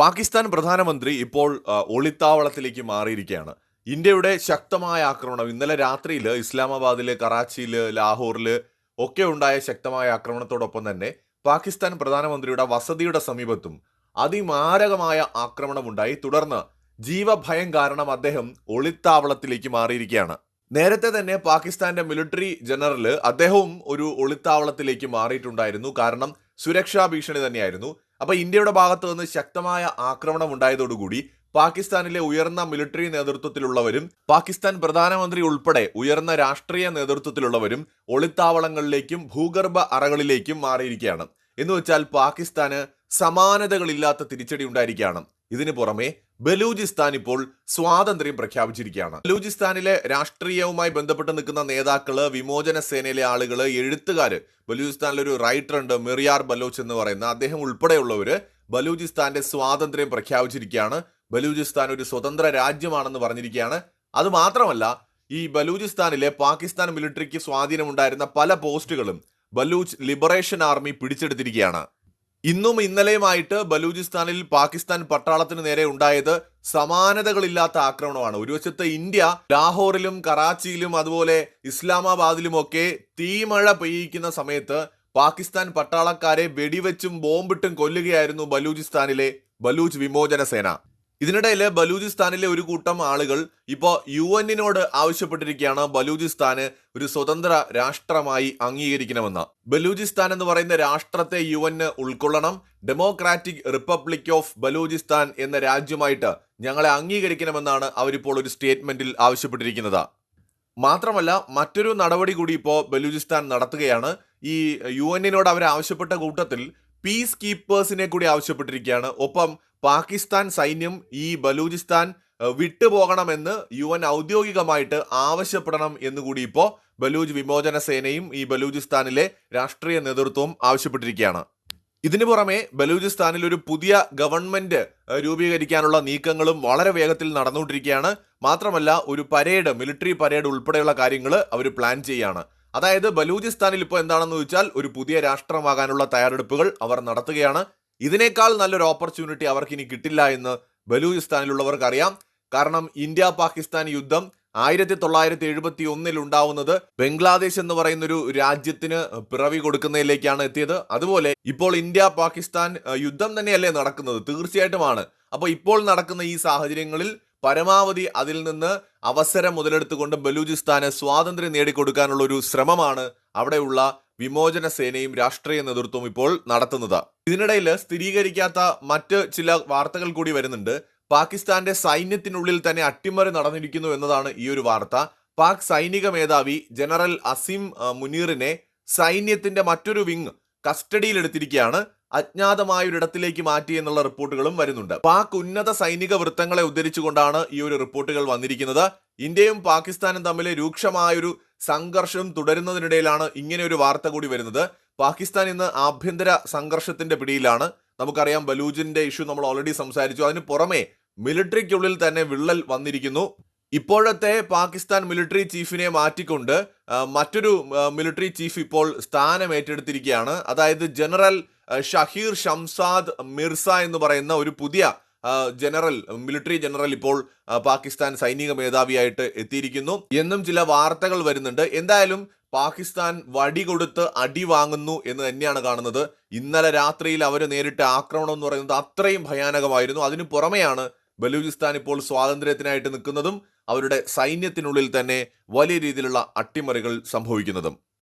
പാകിസ്ഥാൻ പ്രധാനമന്ത്രി ഇപ്പോൾ ഒളിത്താവളത്തിലേക്ക് മാറിയിരിക്കുകയാണ്. ഇന്ത്യയുടെ ശക്തമായ ആക്രമണം ഇന്നലെ രാത്രിയിൽ ഇസ്ലാമാബാദിൽ കറാച്ചിയിൽ ലാഹോറിൽ ഒക്കെ ഉണ്ടായ ശക്തമായ ആക്രമണത്തോടൊപ്പം തന്നെ പാകിസ്ഥാൻ പ്രധാനമന്ത്രിയുടെ വസതിയുടെ സമീപത്തും അതിമാരകമായ ആക്രമണം ഉണ്ടായി തുടർന്ന് ജീവഭയം കാരണം അദ്ദേഹം ഒളിത്താവളത്തിലേക്ക് മാറിയിരിക്കുകയാണ്. നേരത്തെ തന്നെ പാകിസ്ഥാന്റെ മിലിറ്ററി ജനറൽ അദ്ദേഹവും ഒരു ഒളിത്താവളത്തിലേക്ക് മാറിയിട്ടുണ്ടായിരുന്നു. കാരണം സുരക്ഷാ ഭീഷണി തന്നെയായിരുന്നു. അപ്പൊ ഇന്ത്യയുടെ ഭാഗത്തു നിന്ന് ശക്തമായ ആക്രമണം ഉണ്ടായതോടുകൂടി പാകിസ്ഥാനിലെ ഉയർന്ന മിലിറ്ററി നേതൃത്വത്തിലുള്ളവരും പാകിസ്ഥാൻ പ്രധാനമന്ത്രി ഉൾപ്പെടെ ഉയർന്ന രാഷ്ട്രീയ നേതൃത്വത്തിലുള്ളവരും ഒളിത്താവളങ്ങളിലേക്കും ഭൂഗർഭ അറകളിലേക്കും മാറിയിരിക്കുകയാണ്. എന്ന് വെച്ചാൽ പാകിസ്ഥാന് സമാനതകളില്ലാത്ത തിരിച്ചടി ഉണ്ടായിരിക്കുകയാണ്. ഇതിനു പുറമെ ബലൂചിസ്ഥാൻ ഇപ്പോൾ സ്വാതന്ത്ര്യം പ്രഖ്യാപിച്ചിരിക്കുകയാണ്. ബലൂചിസ്ഥാനിലെ രാഷ്ട്രീയവുമായി ബന്ധപ്പെട്ട് നിൽക്കുന്ന നേതാക്കൾ വിമോചന സേനയിലെ ആളുകൾ എഴുത്തുകാര് ബലൂചിസ്ഥാനിലെ ഒരു റൈറ്റർ ഉണ്ട് മിറിയാർ ബലോച്ച് എന്ന് പറയുന്ന അദ്ദേഹം ഉൾപ്പെടെയുള്ളവര് ബലൂചിസ്ഥാന്റെ സ്വാതന്ത്ര്യം പ്രഖ്യാപിച്ചിരിക്കുകയാണ്. ബലൂചിസ്ഥാൻ ഒരു സ്വതന്ത്ര രാജ്യമാണെന്ന് പറഞ്ഞിരിക്കുകയാണ്. അത് മാത്രമല്ല ഈ ബലൂചിസ്ഥാനിലെ പാകിസ്ഥാൻ മിലിറ്ററിക്ക് സ്വാധീനമുണ്ടായിരുന്ന പല പോസ്റ്റുകളും ബലൂച്ച് ലിബറേഷൻ ആർമി പിടിച്ചെടുത്തിരിക്കുകയാണ്. ഇന്നും ഇന്നലെയുമായിട്ട് ബലൂചിസ്ഥാനിൽ പാകിസ്ഥാൻ പട്ടാളത്തിന് നേരെ ഉണ്ടായത് സമാനതകളില്ലാത്ത ആക്രമണമാണ്. ഒരു വശത്ത് ഇന്ത്യ ലാഹോറിലും കറാച്ചിയിലും അതുപോലെ ഇസ്ലാമാബാദിലും ഒക്കെ തീമഴ പെയ്യിക്കുന്ന സമയത്ത് പാകിസ്ഥാൻ പട്ടാളക്കാരെ വെടിവെച്ചും ബോംബിട്ടും കൊല്ലുകയായിരുന്നു ബലൂചിസ്ഥാനിലെ ബലൂച്ച് വിമോചന സേന ഇതിനിടയിൽ ബലൂചിസ്ഥാനിലെ ഒരു കൂട്ടം ആളുകൾ ഇപ്പോൾ യു എന്നിനോട് ആവശ്യപ്പെട്ടിരിക്കുകയാണ്. ബലൂചിസ്ഥാന് ഒരു സ്വതന്ത്ര രാഷ്ട്രമായി അംഗീകരിക്കണമെന്ന്. ബലൂചിസ്ഥാൻ എന്ന് പറയുന്ന രാഷ്ട്രത്തെ യു എന്ന് ഉൾക്കൊള്ളണം. ഡെമോക്രാറ്റിക് റിപ്പബ്ലിക് ഓഫ് ബലൂചിസ്ഥാൻ എന്ന രാജ്യമായിട്ട് ഞങ്ങളെ അംഗീകരിക്കണമെന്നാണ് അവരിപ്പോൾ ഒരു സ്റ്റേറ്റ്മെന്റിൽ ആവശ്യപ്പെട്ടിരിക്കുന്നത്. മാത്രമല്ല മറ്റൊരു നടപടി കൂടി ഇപ്പോൾ ബലൂചിസ്ഥാൻ നടത്തുകയാണ്. ഈ യു എന്നിനോട് അവർ ആവശ്യപ്പെട്ട കൂട്ടത്തിൽ പീസ് കീപ്പേഴ്സിനെ കൂടി ആവശ്യപ്പെട്ടിരിക്കുകയാണ്. ഒപ്പം പാകിസ്ഥാൻ സൈന്യം ഈ ബലൂചിസ്ഥാൻ വിട്ടുപോകണമെന്ന് യു എൻ ഔദ്യോഗികമായിട്ട് ആവശ്യപ്പെടണം എന്നുകൂടി ഇപ്പോൾ ബലൂജ് വിമോചന സേനയും ഈ ബലൂചിസ്ഥാനിലെ രാഷ്ട്രീയ നേതൃത്വവും ആവശ്യപ്പെട്ടിരിക്കുകയാണ്. ഇതിനു പുറമെ ബലൂചിസ്ഥാനിൽ ഒരു പുതിയ ഗവൺമെന്റ് രൂപീകരിക്കാനുള്ള നീക്കങ്ങളും വളരെ വേഗത്തിൽ നടന്നുകൊണ്ടിരിക്കുകയാണ്. മാത്രമല്ല ഒരു പരേഡ് മിലിറ്ററി പരേഡ് ഉൾപ്പെടെയുള്ള കാര്യങ്ങൾ അവർ പ്ലാൻ ചെയ്യാണ് അതായത് ബലൂചിസ്ഥാനിൽ ഇപ്പോൾ എന്താണെന്ന് ചോദിച്ചാൽ ഒരു പുതിയ രാഷ്ട്രമാകാനുള്ള തയ്യാറെടുപ്പുകൾ അവർ നടത്തുകയാണ്. ഇതിനേക്കാൾ നല്ലൊരു ഓപ്പർച്യൂണിറ്റി അവർക്ക് ഇനി കിട്ടില്ല എന്ന് ബലൂചിസ്ഥാനിലുള്ളവർക്ക് അറിയാം കാരണം ഇന്ത്യ പാകിസ്ഥാൻ യുദ്ധം ആയിരത്തി തൊള്ളായിരത്തി എഴുപത്തി ഒന്നിൽ ഉണ്ടാവുന്നത് ബംഗ്ലാദേശ് എന്ന് പറയുന്ന ഒരു രാജ്യത്തിന് പിറവി കൊടുക്കുന്നതിലേക്കാണ് എത്തിയത്. അതുപോലെ ഇപ്പോൾ ഇന്ത്യ പാകിസ്ഥാൻ യുദ്ധം തന്നെയല്ലേ നടക്കുന്നത്? തീർച്ചയായിട്ടുമാണ്. അപ്പോൾ ഇപ്പോൾ നടക്കുന്ന ഈ സാഹചര്യങ്ങളിൽ പരമാവധി അതിൽ നിന്ന് അവസരം മുതലെടുത്തുകൊണ്ട് ബലൂചിസ്ഥാന് സ്വാതന്ത്ര്യം നേടിക്കൊടുക്കാനുള്ള ഒരു ശ്രമമാണ് അവിടെയുള്ള വിമോചന സേനയും രാഷ്ട്രീയ നേതൃത്വവും ഇപ്പോൾ നടത്തുന്നത്. ഇതിനിടയിൽ സ്ഥിരീകരിക്കാത്ത മറ്റ് ചില വാർത്തകൾ കൂടി വരുന്നുണ്ട്. പാകിസ്ഥാന്റെ സൈന്യത്തിനുള്ളിൽ തന്നെ അട്ടിമറി നടന്നിരിക്കുന്നു എന്നതാണ് ഈ ഒരു വാർത്ത. പാക് സൈനിക മേധാവി ജനറൽ അസിം മുനീറിനെ സൈന്യത്തിന്റെ മറ്റൊരു വിങ് കസ്റ്റഡിയിലെടുത്തിരിക്കുകയാണ്. അജ്ഞാതമായ ഒരിടത്തിലേക്ക് മാറ്റി എന്നുള്ള റിപ്പോർട്ടുകളും വരുന്നുണ്ട്. പാക് ഉന്നത സൈനിക വൃത്തങ്ങളെ ഉദ്ധരിച്ചുകൊണ്ടാണ് ഈ ഒരു റിപ്പോർട്ടുകൾ വന്നിരിക്കുന്നത്. ഇന്ത്യയും പാകിസ്ഥാനും തമ്മിൽ രൂക്ഷമായൊരു സംഘർഷം തുടരുന്നതിനിടയിലാണ് ഇങ്ങനെ ഒരു വാർത്ത കൂടി വരുന്നത്. പാകിസ്ഥാൻ ഇന്ന് ആഭ്യന്തര സംഘർഷത്തിന്റെ പിടിയിലാണ്. നമുക്കറിയാം ബലൂജിന്റെ ഇഷ്യൂ നമ്മൾ ഓൾറെഡി സംസാരിച്ചു. അതിന് പുറമെ മിലിറ്ററിക്കുള്ളിൽ തന്നെ വിള്ളൽ വന്നിരിക്കുന്നു. ഇപ്പോഴത്തെ പാകിസ്ഥാൻ മിലിറ്ററി ചീഫിനെ മാറ്റിക്കൊണ്ട് മറ്റൊരു മിലിറ്ററി ചീഫ് ഇപ്പോൾ സ്ഥാനം ഏറ്റെടുത്തിരിക്കുകയാണ്. അതായത് ജനറൽ ഷഹീർ ഷംസാദ് മിർസ എന്ന് പറയുന്ന ഒരു പുതിയ ജനറൽ മിലിറ്ററി ജനറൽ ഇപ്പോൾ പാകിസ്ഥാൻ സൈനിക മേധാവിയായിട്ട് എത്തിയിരിക്കുന്നു. എന്നും ചില വാർത്തകൾ വരുന്നുണ്ട്. എന്തായാലും പാകിസ്ഥാൻ വടി കൊടുത്ത് അടി വാങ്ങുന്നു എന്ന് തന്നെയാണ് കാണുന്നത്. ഇന്നലെ രാത്രിയിൽ അവർ നേരിട്ട ആക്രമണം എന്ന് പറയുന്നത് അത്രയും ഭയാനകമായിരുന്നു. അതിനു പുറമെയാണ് ബലൂചിസ്ഥാൻ ഇപ്പോൾ സ്വാതന്ത്ര്യത്തിനായിട്ട് നിൽക്കുന്നതും അവരുടെ സൈന്യത്തിനുള്ളിൽ തന്നെ വലിയ രീതിയിലുള്ള അട്ടിമറികൾ സംഭവിക്കുന്നതും.